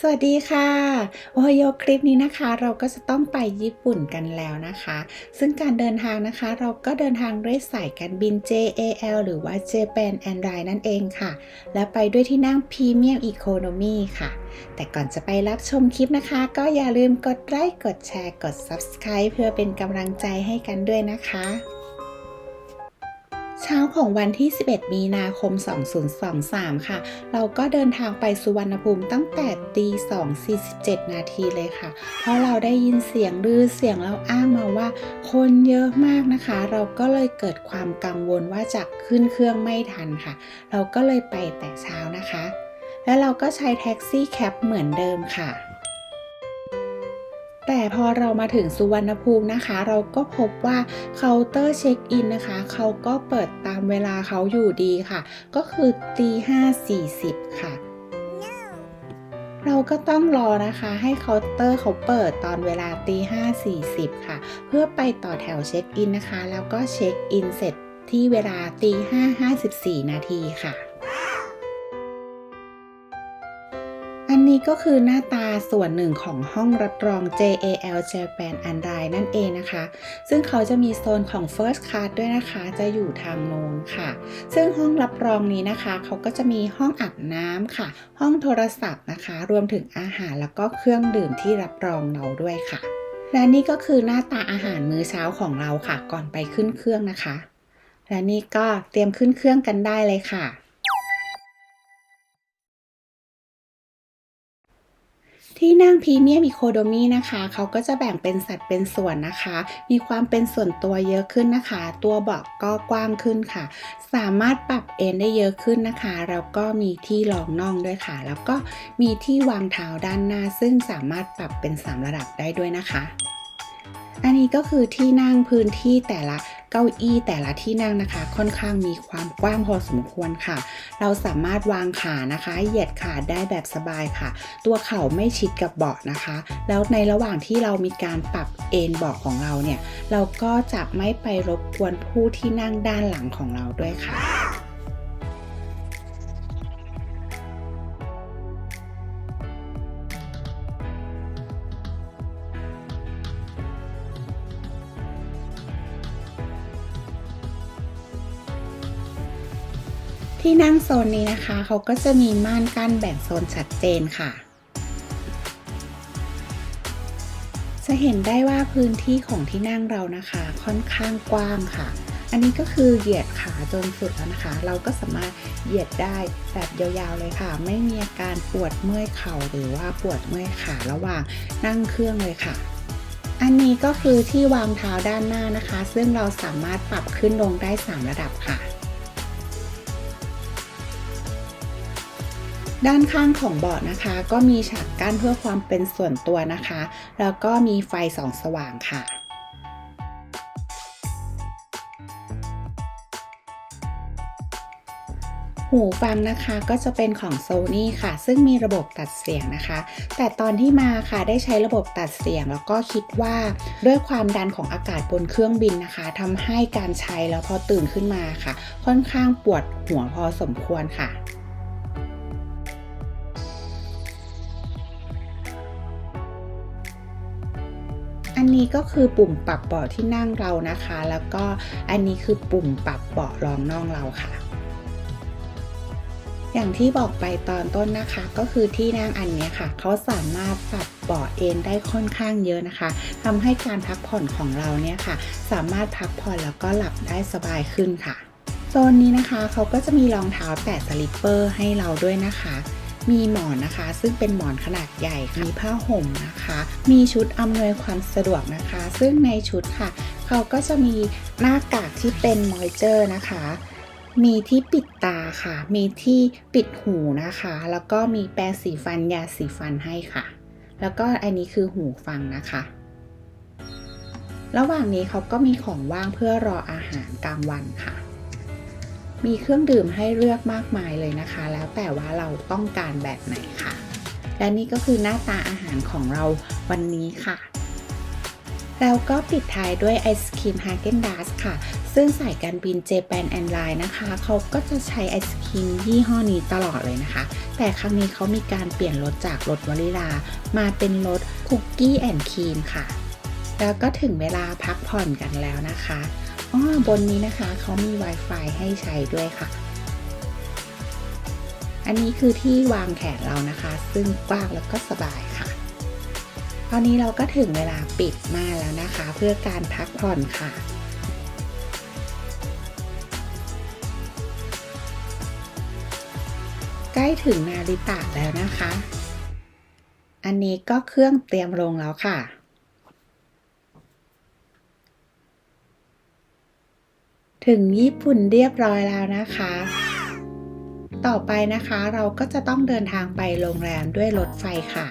สวัสดีค่ะ โอโยคลิปนี้นะคะ เราก็จะต้องไปญี่ปุ่นกันแล้วนะคะ ซึ่งการเดินทางนะคะ เราก็เดินทางด้วยสายการบิน JAL หรือว่า Japan Airlines นั่นเองค่ะ และไปด้วยที่นั่ง Premium Economy ค่ะ แต่ก่อนจะไปรับชมคลิปนะคะ ก็อย่าลืมกดไลค์กดแชร์กด Subscribe เพื่อเป็นกำลังใจให้กันด้วยนะคะ เช้าของวันที่ 11 มีนาคม 2023 ค่ะ เราก็เดินทางไปสุวรรณภูมิตั้งแต่ตี2.47 นาทีเลยค่ะ เพราะเราได้ยินเสียงลือเสียงแล้วอ้างมาว่า คนเยอะมากนะคะ เราก็เลยเกิดความกังวลว่าจะขึ้นเครื่องไม่ทันค่ะ เราก็เลยไปแต่เช้านะคะ แล้วเราก็ใช้แท็กซี่แคปเหมือนเดิมค่ะ แต่พอเรามาถึงสุวรรณภูมินะคะ เราก็พบว่าเคาน์เตอร์เช็คอินนะคะ เขาก็เปิดตามเวลาเขาอยู่ดีค่ะ ก็คือตีห้าสี่สิบค่ะเราก็ต้องรอนะคะให้เคาน์เตอร์เขาเปิดตอนเวลาตีห้าสี่สิบค่ะ เพื่อไปต่อแถวเช็คอินนะคะ แล้วก็เช็คอินเสร็จที่เวลาตีห้าห้าสิบสี่นาทีค่ะ นี้ก็คือหน้าตาส่วนหนึ่งของห้องรับรอง JAL Japan and r i นั่นเองนะคะ ซึ่งเขาจะมีโซนของ First Class ด้วยนะคะ จะอยู่ทางโน้นค่ะ ซึ่งห้องรับรองนี้นะคะ เขาก็จะมีห้องอาบน้ำค่ะ ห้องโทรศัพท์นะคะ รวมถึงอาหารแล้วก็เครื่องดื่มที่รับรองเราด้วยค่ะ และนี่ก็คือหน้าตาอาหารมื้อเช้าของเราค่ะ ก่อนไปขึ้นเครื่องนะคะ และนี่ก็เตรียมขึ้นเครื่องกันได้เลยค่ะ ที่นั่งพรีเมียมอีโคโดมีนะคะเขาก็จะแบ่งเป็นสัดเป็นส่วนนะคะ มีความเป็นส่วนตัวเยอะขึ้นนะคะ ตัวเบาะก็กว้างขึ้นค่ะ สามารถปรับเอนได้เยอะขึ้นนะคะ แล้วก็มีที่รองน่องด้วยค่ะ แล้วก็มีที่วางเท้าด้านหน้า ซึ่งสามารถปรับเป็น 3 ระดับได้ด้วยนะคะ อันนี้ก็คือที่นั่งพื้นที่แต่ละ ก้าอี้แต่ละที่นั่งนะคะ ค่อนข้างมีความกว้างพอสมควรค่ะ เราสามารถวางขานะคะ เหยียดขาได้แบบสบายค่ะ ตัวเข่าไม่ชิดกับเบาะนะคะ แล้วในระหว่างที่เรามีการปรับเอนเบาะของเราเนี่ย เราก็จะไม่ไปรบกวนผู้ที่นั่งด้านหลังของเราด้วยค่ะ ที่นั่งโซนนี้นะคะเขาก็จะมีม่านกั้นแบ่งโซนชัดเจนค่ะ จะเห็นได้ว่าพื้นที่ของที่นั่งเรานะคะ ค่อนข้างกว้างค่ะ อันนี้ก็คือเหยียดขาจนสุดแล้วนะคะ เราก็สามารถเหยียดได้แบบยาวๆเลยค่ะ ไม่มีอาการปวดเมื่อยเข่าหรือว่าปวดเมื่อยขาระหว่างนั่งเครื่องเลยค่ะอันนี้ก็คือที่วางเท้าด้านหน้านะคะ ซึ่งเราสามารถปรับขึ้นลงได้ 3 ระดับค่ะ ด้านข้างของเบาะนะคะ ก็มีฉากกั้นเพื่อความเป็นส่วนตัวนะคะ แล้วก็มีไฟส่องสว่างค่ะหูฟังนะคะก็จะเป็นของ Sony ค่ะ ซึ่งมีระบบตัดเสียงนะคะ แต่ตอนที่มาค่ะได้ใช้ระบบตัดเสียง แล้วก็คิดว่าด้วยความดันของอากาศบนเครื่องบินนะคะทำให้การใช้แล้วพอตื่นขึ้นมาค่ะ ค่อนข้างปวดหัวพอสมควรค่ะ อันนี้ก็คือปุ่มปรับเบาะที่นั่งเรานะคะ แล้วก็อันนี้คือปุ่มปรับเบาะรองน่องเราค่ะ อย่างที่บอกไปตอนต้นนะคะ ก็คือที่นั่งอันนี้ค่ะ เขาสามารถปรับเบาะเอนได้ค่อนข้างเยอะนะคะทำให้การพักผ่อนของเราเนี่ยค่ะ สามารถพักผ่อนแล้วก็หลับได้สบายขึ้นค่ะโซนนี้นะคะเขาก็จะมีรองเท้าแตะสลิปเปอร์ให้เราด้วยนะคะ มีหมอนนะคะ ซึ่งเป็นหมอนขนาดใหญ่มีผ้าห่มนะคะ มีชุดอำนวยความสะดวกนะคะ ซึ่งในชุดค่ะ เขาก็จะมีหน้ากากที่เป็นมอยเจอร์นะคะ มีที่ปิดตาค่ะ มีที่ปิดหูนะคะ แล้วก็มีแปรงสีฟันยาสีฟันให้ค่ะ แล้วก็อันนี้คือหูฟังนะคะระหว่างนี้เขาก็มีของว่างเพื่อรออาหารกลางวันค่ะ มีเครื่องดื่มให้เลือกมากมายเลยนะคะ แล้วแต่ว่าเราต้องการแบบไหนค่ะ และนี่ก็คือหน้าตาอาหารของเราวันนี้ค่ะแล้วก็ปิดท้ายด้วยไอศครีมฮาเกนดาสค่ะ ซึ่งสายการบินเจแปนแอนไลน์นะคะ เขาก็จะใช้ไอศครีมยี่ห้อนี้ตลอดเลยนะคะ แต่ครั้งนี้เขามีการเปลี่ยนรสจากรสวานิลา มาเป็นรสคุกกี้แอนด์ครีมค่ะ แล้วก็ถึงเวลาพักผ่อนกันแล้วนะคะ อ๋อบนนี้นะคะเขามี Wi-Fi ให้ใช้ด้วยค่ะ อันนี้คือที่วางแขนเรานะคะ ซึ่งกว้างแล้วก็สบายค่ะ ตอนนี้เราก็ถึงเวลาปิดม่านแล้วนะคะ เพื่อการพักผ่อนค่ะใกล้ถึงนาริตะแล้วนะคะ อันนี้ก็เครื่องเตรียมลงแล้วค่ะ ถึงญี่ปุ่นเรียบร้อยแล้วนะคะ ต่อไปนะคะเราก็จะต้องเดินทางไปโรงแรมด้วยรถไฟค่ะ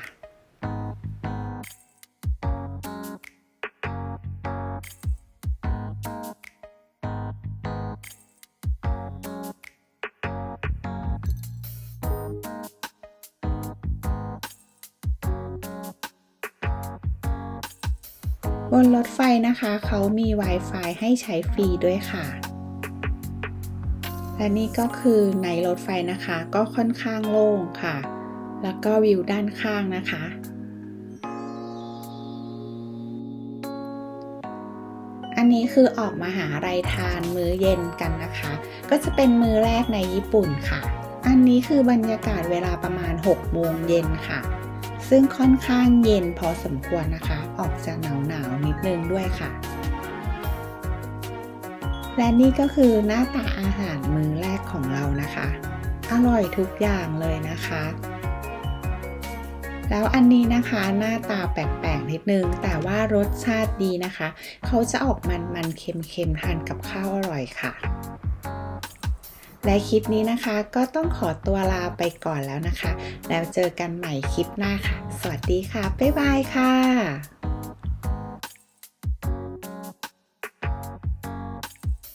บนรถไฟนะคะ เขามี Wi-Fi ให้ใช้ฟรีด้วยค่ะ และนี่ก็คือในรถไฟนะคะ ก็ค่อนข้างโล่งค่ะ แล้วก็วิวด้านข้างนะคะ อันนี้คือออกมาหาอะไรทานมื้อเย็นกันนะคะ ก็จะเป็นมื้อแรกในญี่ปุ่นค่ะ อันนี้คือบรรยากาศเวลาประมาณ 6 โมงเย็นค่ะ ซึ่งค่อนข้างเย็นพอสมควรนะคะ ออกจะหนาวหนาวๆนิดนึงด้วยค่ะ และนี่ก็คือหน้าตาอาหารมื้อแรกของเรานะคะ อร่อยทุกอย่างเลยนะคะ แล้วอันนี้นะคะหน้าตาแปลกๆนิดนึง แต่ว่ารสชาติดีนะคะ เขาจะออกมันๆเค็มๆทานกับข้าวอร่อยค่ะ และคลิปนี้นะคะก็ต้องขอตัวลาไปก่อนแล้วนะคะ แล้วเจอกันใหม่คลิปหน้าค่ะ สวัสดีค่ะ บ๊ายบายค่ะ